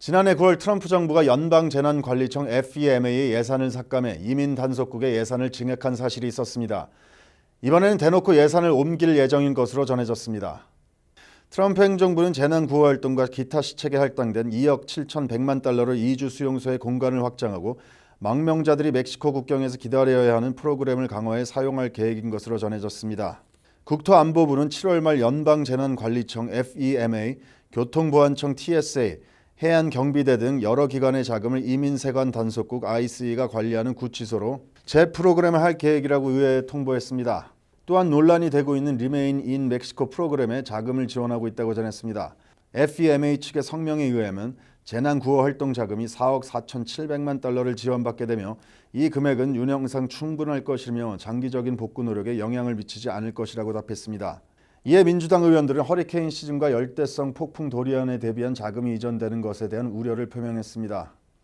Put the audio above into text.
지난해 9월 트럼프 정부가 연방재난관리청 FEMA의 예산을 삭감해 이민 단속국의 예산을 증액한 사실이 있었습니다. 이번에는 대놓고 예산을 옮길 예정인 것으로 전해졌습니다. 트럼프 행정부는 재난 구호 활동과 기타 시책에 할당된 2억 7,100만 달러를 이주 수용소의 공간을 확장하고 망명자들이 멕시코 국경에서 기다려야 하는 프로그램을 강화해 사용할 계획인 것으로 전해졌습니다. 국토안보부는 7월 말 연방재난관리청 FEMA, 교통보안청 TSA, 해안 경비대 등 여러 기관의 자금을 이민세관 단속국 ICE가 관리하는 구치소로 재프로그램을 할 계획이라고 의회에 통보했습니다. 또한 논란이 되고 있는 리메인 인 멕시코 프로그램에 자금을 지원하고 있다고 전했습니다. FEMA 측의 성명에 의하면 재난 구호 활동 자금이 4억 4,700만 달러를 지원받게 되며 이 금액은 운영상 충분할 것이며 장기적인 복구 노력에 영향을 미치지 않을 것이라고 답했습니다. 이에 민주당 의원들은 허리케인 시즌과 열대성 폭풍 도리안에 대비한 자금이 이전되는 것에 대한 우려를 표명했습니다.